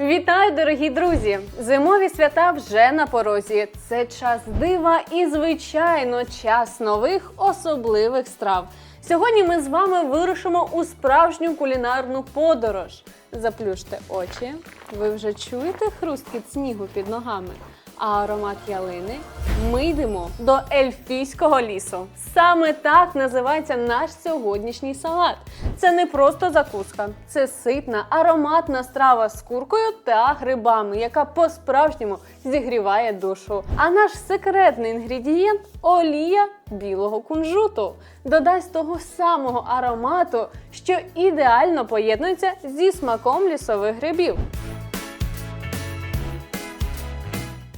Вітаю, дорогі друзі! Зимові свята вже на порозі. Це час дива і, звичайно, час нових особливих страв. Сьогодні ми з вами вирушимо у справжню кулінарну подорож. Заплющте очі. Ви вже чуєте хрусткіт снігу під ногами, а аромат ялини. Ми йдемо до ельфійського лісу. Саме так називається наш сьогоднішній салат. Це не просто закуска, це ситна, ароматна страва з куркою та грибами, яка по-справжньому зігріває душу. А наш секретний інгредієнт олія білого кунжуту. Додасть того самого аромату, що ідеально поєднується зі смаком лісових грибів.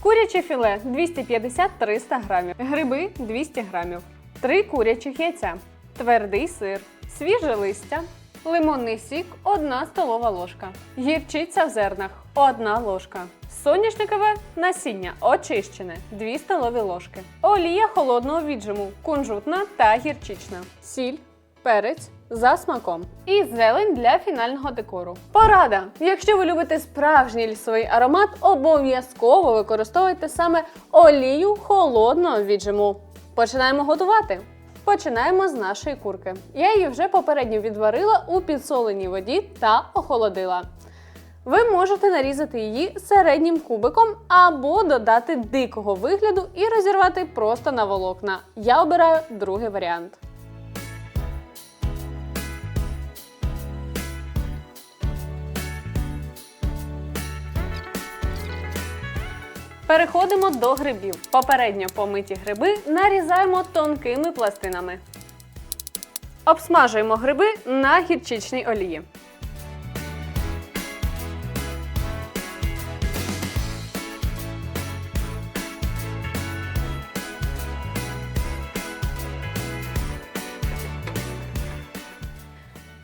Куряче філе 250-300 грамів, гриби 200 грамів, 3 курячих яйця, твердий сир, свіже листя, лимонний сік 1 столова ложка, гірчиця в зернах 1 ложка, соняшникове насіння очищене 2 столові ложки, олія холодного віджиму, кунжутна та гірчична, сіль, перець за смаком і зелень для фінального декору. Порада! Якщо ви любите справжній лісовий аромат, обов'язково використовуйте саме олію холодного віджиму. Починаємо готувати. Починаємо з нашої курки. Я її вже попередньо відварила у підсоленій воді та охолодила. Ви можете нарізати її середнім кубиком або додати дикого вигляду і розірвати просто на волокна. Я обираю другий варіант. Переходимо до грибів. Попередньо помиті гриби нарізаємо тонкими пластинами. Обсмажуємо гриби на гірчичній олії.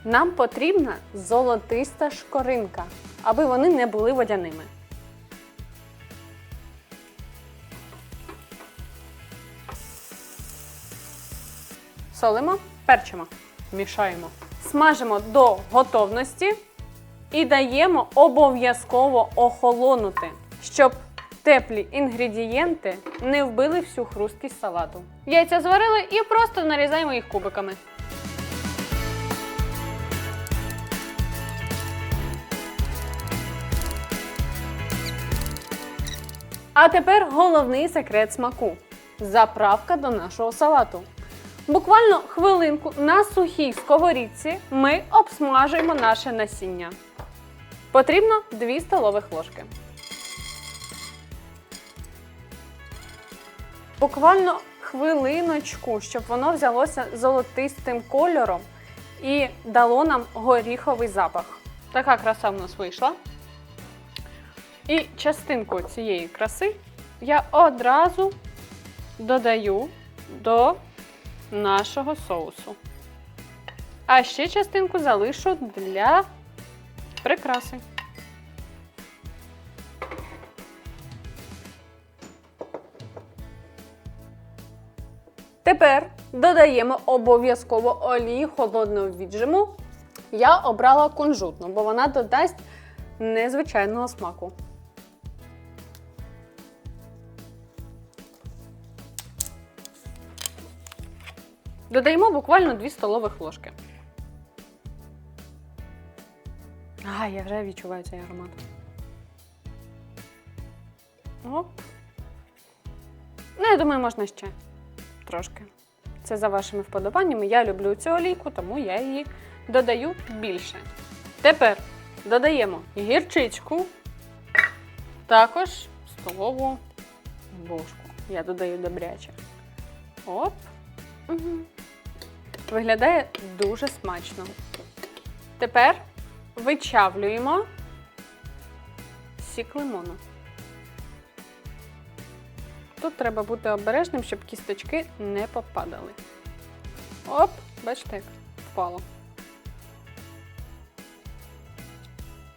Нам потрібна золотиста шкоринка, аби вони не були водяними. Солимо, перчимо, мішаємо. Смажимо до готовності і даємо обов'язково охолонути, щоб теплі інгредієнти не вбили всю хрусткість салату. Яйця зварили і просто нарізаємо їх кубиками. А тепер головний секрет смаку заправка до нашого салату. Буквально хвилинку на сухій сковорідці ми обсмажуємо наше насіння. Потрібно 2 столових ложки. Буквально хвилиночку, щоб воно взялося золотистим кольором і дало нам горіховий запах. Така краса в нас вийшла. І частинку цієї краси я одразу додаю до нашого соусу. А ще частинку залишу для прикраси. Тепер додаємо обов'язково олію холодного віджиму. Я обрала кунжутну, бо вона додасть незвичайного смаку. Додаємо буквально 2 столових ложки. А, я вже відчуваю цей аромат. Оп. Ну, я думаю, можна ще трошки. Це за вашими вподобаннями. Я люблю цю олійку, тому я її додаю більше. Тепер додаємо гірчичку, також столову ложку. Я додаю добряче. Оп. Угу. Виглядає дуже смачно. Тепер вичавлюємо сік лимону. Тут треба бути обережним, щоб кісточки не попадали. Оп, бачите, як впало.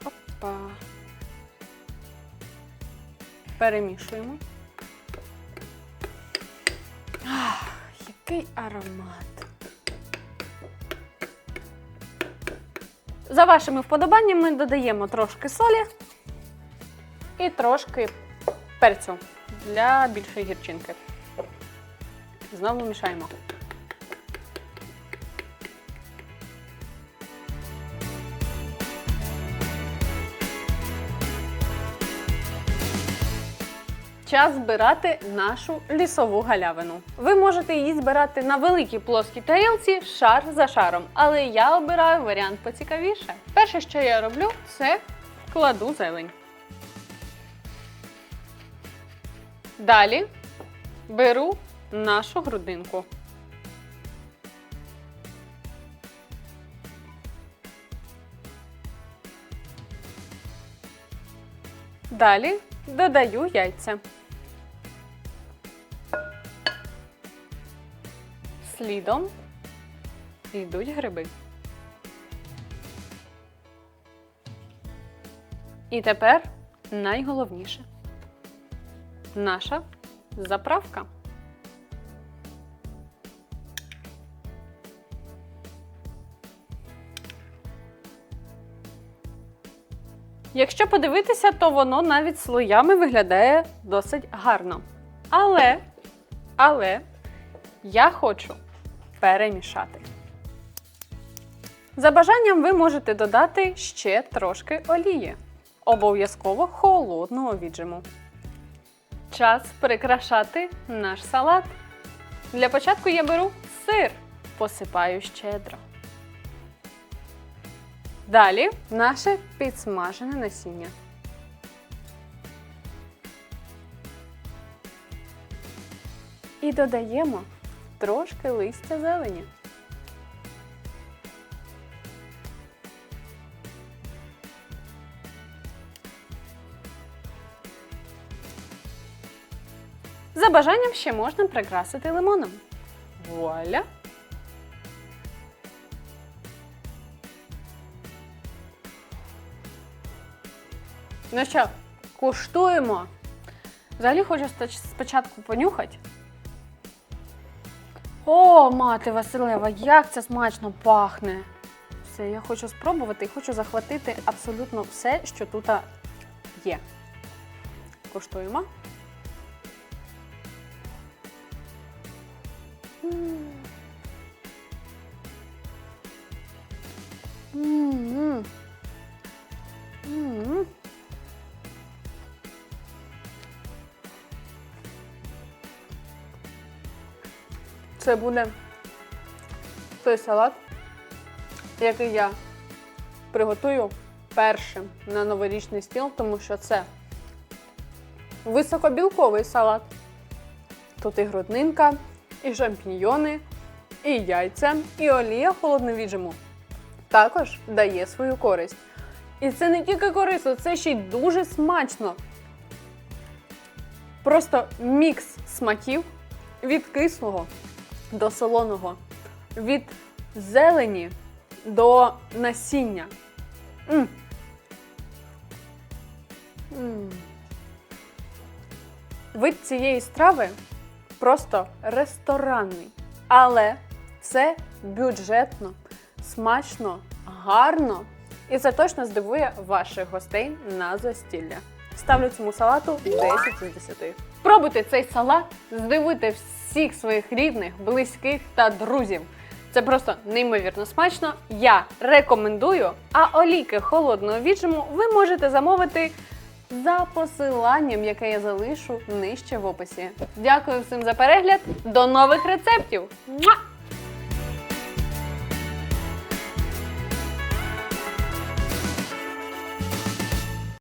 Опа. Перемішуємо. Ах, який аромат. За вашими вподобаннями додаємо трошки солі і трошки перцю для більшої гірчинки. Знову мішаємо. Час збирати нашу лісову галявину. Ви можете її збирати на великій плоскій тарілці шар за шаром, але я обираю варіант поцікавіше. Перше, що я роблю, це кладу зелень. Далі беру нашу грудинку. Далі додаю яйця. Слідом йдуть гриби. І тепер найголовніше наша заправка. Якщо подивитися, то воно навіть слоями виглядає досить гарно. Але, але я хочу перемішати. За бажанням ви можете додати ще трошки олії. Обов'язково холодного віджиму. Час прикрашати наш салат. Для початку я беру сир, посипаю щедро. Далі наше підсмажене насіння. І додаємо трошки листя зелені. За бажанням ще можна прикрасити лимоном. Вуаля! Ну що, куштуємо. Взагалі хочу спочатку понюхати. О, мати Василева, як це смачно пахне! Все, я хочу спробувати і хочу захватити абсолютно все, що тут є. Куштуємо. М. М-м. Це буде той салат, який я приготую першим на новорічний стіл, тому що це високобілковий салат. Тут і груднинка, і шампіньйони, і яйця, і олія холодного віджиму. Також дає свою користь. І це не тільки корисно, це ще й дуже смачно. Просто мікс смаків від кислого до солоного, від зелені до насіння. М. М. Вид цієї страви просто ресторанний, але це бюджетно, смачно, гарно. І це точно здивує ваших гостей на застілля. Ставлю цьому салату 10 з 10. Пробуйте цей салат, здивуйте всіх своїх рідних, близьких та друзів. Це просто неймовірно смачно. Я рекомендую. А оліки холодного віджиму ви можете замовити за посиланням, яке я залишу нижче в описі. Дякую всім за перегляд. До нових рецептів!